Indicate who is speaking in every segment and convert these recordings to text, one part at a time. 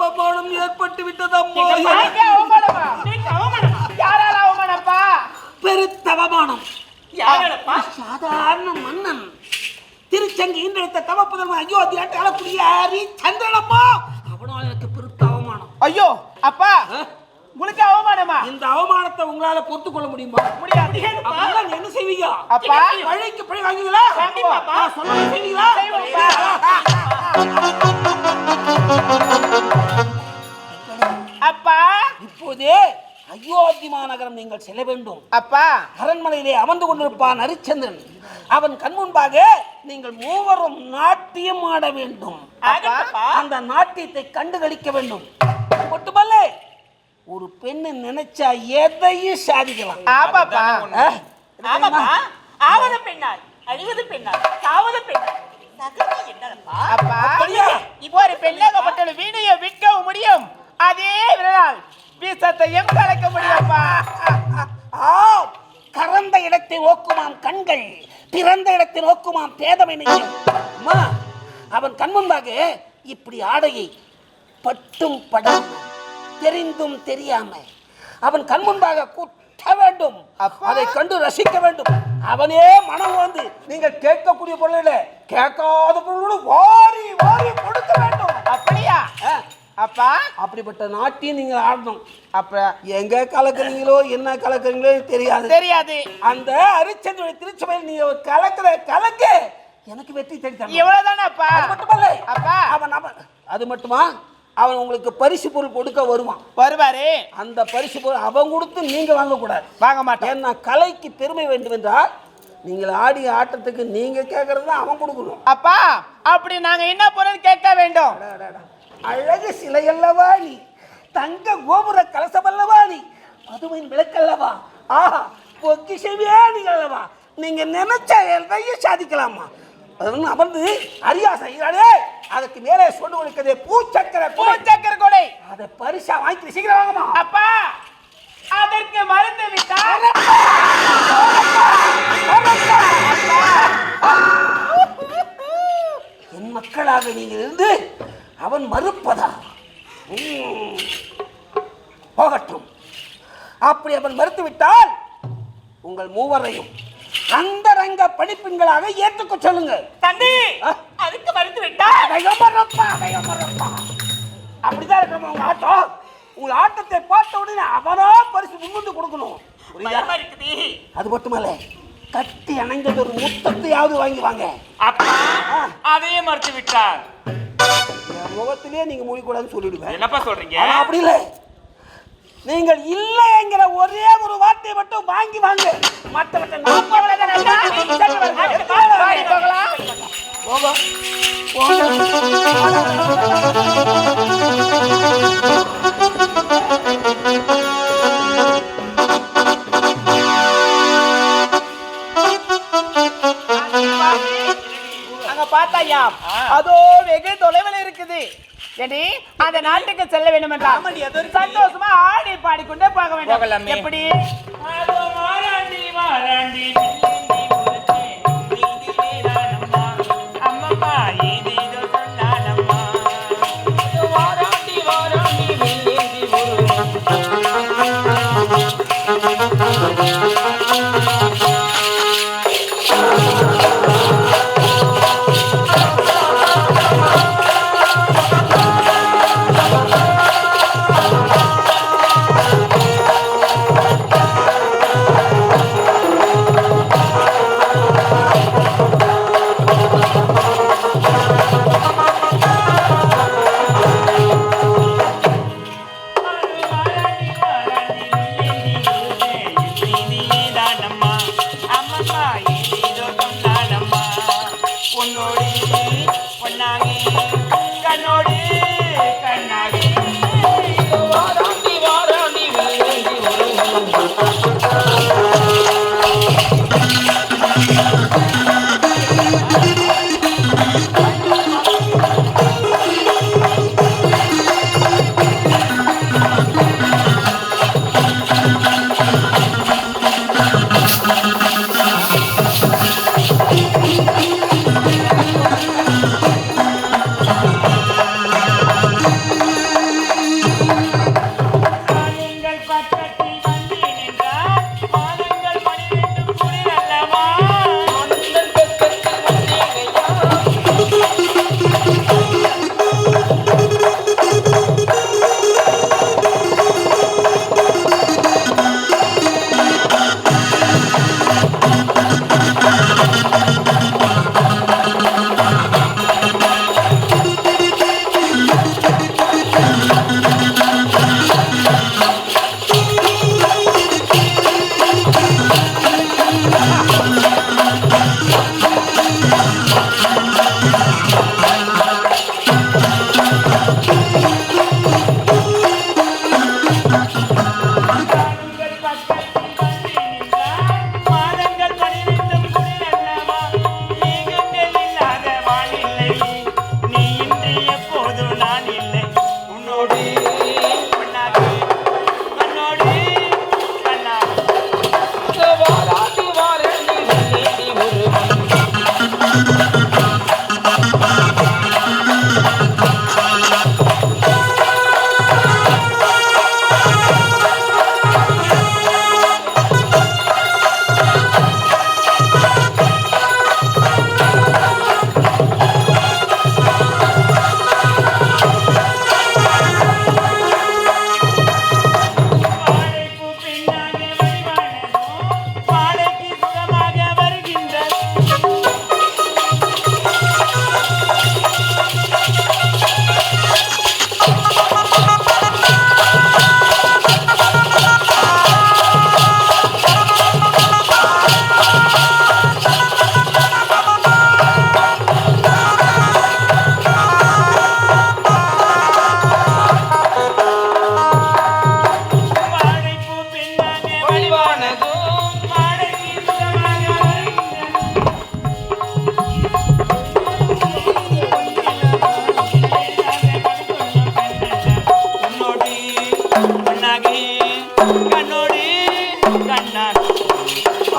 Speaker 1: அவமானம்? ஏற்பட்டு விட்டதம்மா
Speaker 2: யாரால அவமானப்பா?
Speaker 1: பெருத்த அவமானம். சாதாரண மன்னன் திருச்சங்கி இன்றெடுத்த தவப்புதல் அயோத்தி ஆளக்கூடிய ஹரி சந்திரனம்மா அவனால் எனக்கு பெருத்த அவமானம்.
Speaker 2: ஐயோ அப்பா? உங்களுக்கு அவமானமா?
Speaker 1: இந்த அவமானத்தை உங்களால பொறுத்துக் கொள்ள முடியுமா?
Speaker 2: முடியாது.
Speaker 1: என்ன செய்வீங்க?
Speaker 2: அப்பா.
Speaker 1: பழிக்கு பழி வாங்குவீங்களா. நான் சொன்னதை செய்வீங்களா? அயோத்தி மாநகரம் நீங்கள் செல்ல வேண்டும்
Speaker 2: அப்பா
Speaker 1: அரண்மனையிலே அமர்ந்து கொண்டிருப்பான் ஹரிச்சந்திரன் அவன் கண் முன்பாக நீங்கள் மூவரும் நாட்டியம் ஆட வேண்டும் அந்த நாட்டியத்தை கண்டு கழிக்க வேண்டும் மட்டுமல்ல ஒரு பெண்ணு நினைச்சா எதையும் சாதிக்கலாம்
Speaker 2: ஆமாப்பா ஆமாப்பா ஆவது பெண்ணால் அழிவது பெண்ணால் சாவது பெண்ணால் அப்பா இப்போ ஒரு பெண்ணாகப்பட்ட வீணையை விற்கவும் முடியும் அதே விரலால் வீசத்தையும் கலக்க முடியும்ப்பா?
Speaker 1: ஆம் கறந்த இடத்தை நோக்குமாம் கண்கள் பிறந்த இடத்தை நோக்குமாம் பேதமை அம்மா அவன் கண் முன்பாக இப்படி ஆடையை பட்டும் படாம தெரிந்தும் தெரியாம அவன் கண் முன்பாக குத்த வேண்டும். அதை கண்டு ரசிக்க வேண்டும். அவனே மனம் வந்து நீங்கள் கேட்கக்கூடிய பொருளில் கேட்காத பொருளோடு வாரி வாரி கொடுக்க வேண்டும். ஆ, அப்படிப்பட்ட நாட்டியம் நீங்கள் ஆடணும்.
Speaker 2: அப்ப
Speaker 1: எங்க கலக்குறீங்களோ என்ன கலக்குறீங்களோ தெரியாது.
Speaker 2: தெரியாது.
Speaker 1: அந்த அரிச்சந்திர திருச்சபையில் நீ கலக்குற கலக்கு எனக்கு வெற்றி தேடி தரணும்.
Speaker 2: இவ்வளவுதானே அப்பா
Speaker 1: மட்டுமல்ல.
Speaker 2: அப்பா.
Speaker 1: அவன் அவன் அது மட்டுமா? அவன் உங்களுக்கு பரிசு பொருள் கொடுக்க வருவான்.
Speaker 2: வருவாரு.
Speaker 1: அந்த பரிசு பொருள் அவன் கொடுத்து நீங்க வாங்கக்கூடாது.
Speaker 2: வாங்க மாட்டேன்
Speaker 1: ஏன்னா கலைக்கு பெருமை வேண்டும் என்றால் நீங்கள் ஆடிய ஆட்டத்துக்கு நீங்க கேட்கறது அவன் கொடுக்கணும்.
Speaker 2: அப்பா அப்படி நாங்க என்ன பொருள் கேட்க வேண்டும்.
Speaker 1: அழகு சிலை அல்லவா நீ? தங்க கோபுர கலசம் அல்லவா நீ? பதுமையின் விளக்கல்லவா? ஆஹா பொக்கிஷமே நீங்க அல்லவா நீங்க நினைச்ச எதையும் சாதிக்கலாமா? அது வந்து அமர்ந்து அரியா செய்கிறாரே அதுக்கு மேலே சொல்லு கொடுக்கிறதே பூச்சக்கர
Speaker 2: பூச்சக்கர கொடை.
Speaker 1: அதை பரிசா வாங்கி சீக்கிரம் வாங்கம்மா.
Speaker 2: அப்பா அதற்கு மருந்து விட்டால்?
Speaker 1: என் மக்களாக நீங்கள் இருந்து அவன் மறுப்பதா. போகட்டும். அப்படி அவன் மறுத்து விட்டால் உங்கள் மூவரையும் அந்தரங்க பணிப்பெண்களாக ஏற்றுக்க சொல்லுங்க ஆ?
Speaker 2: அதுக்கு மருந்து விட்டால்.
Speaker 1: அப்படிதான் இருக்கணும் உங்க ஆட்டம் உங்க ஆட்டத்தை பார்த்த உடனே அவனா பரிசு முன்வந்து கொடுக்கணும். அது மட்டுமல்ல கட்டி அணைந்தது ஒரு முத்தத்தையாவது வாங்கி வாங்க.
Speaker 2: அதையே மறுத்து விட்டார்
Speaker 1: முகத்திலே நீங்க முடிக்கூடாதுன்னு சொல்லிடுவேன்
Speaker 2: என்னப்பா சொல்றீங்க?
Speaker 1: ஆனா அப்படி இல்லை. நீங்கள் இல்லைங்கிற ஒரே ஒரு வார்த்தையை மட்டும் வாங்கி வாங்க. மற்றவற்றை போகலாம்.
Speaker 2: வாடி போகலாம்.
Speaker 1: போங்க. போங்க.
Speaker 2: அங்க பார்த்தாயா அதோ வெகு தொலைவில் இருக்குது ஏடி அந்த நாட்டுக்கு செல்ல வேண்டும் என்றால் சந்தோஷமா ஆடி பாடிக்கொண்டே போக வேண்டும் எப்படி அம்மம்மா பொன்னோடி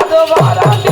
Speaker 3: அதோ வாராண்டி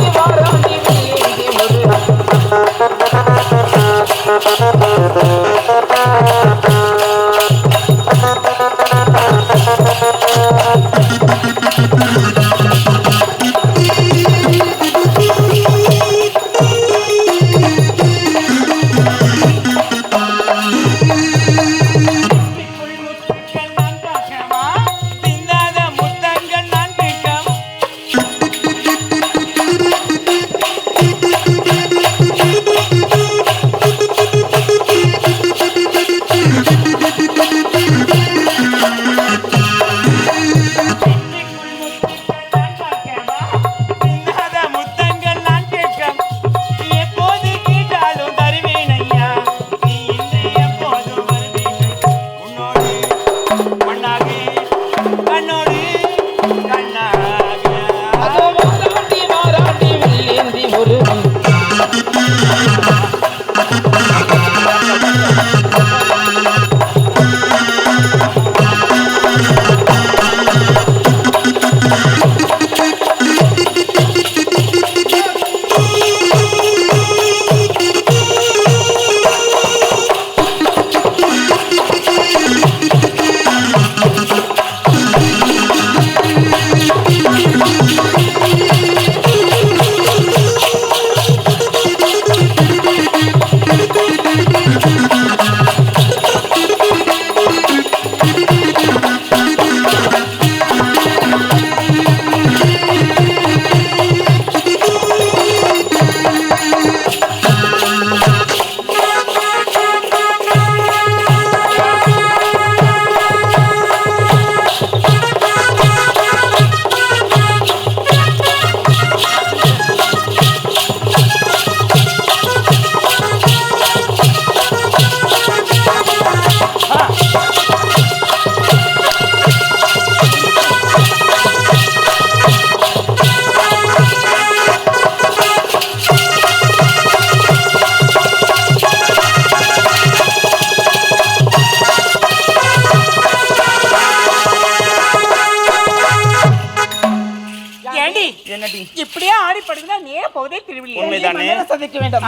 Speaker 1: உண்மைதானே?
Speaker 2: சந்திக்க வேண்டாம்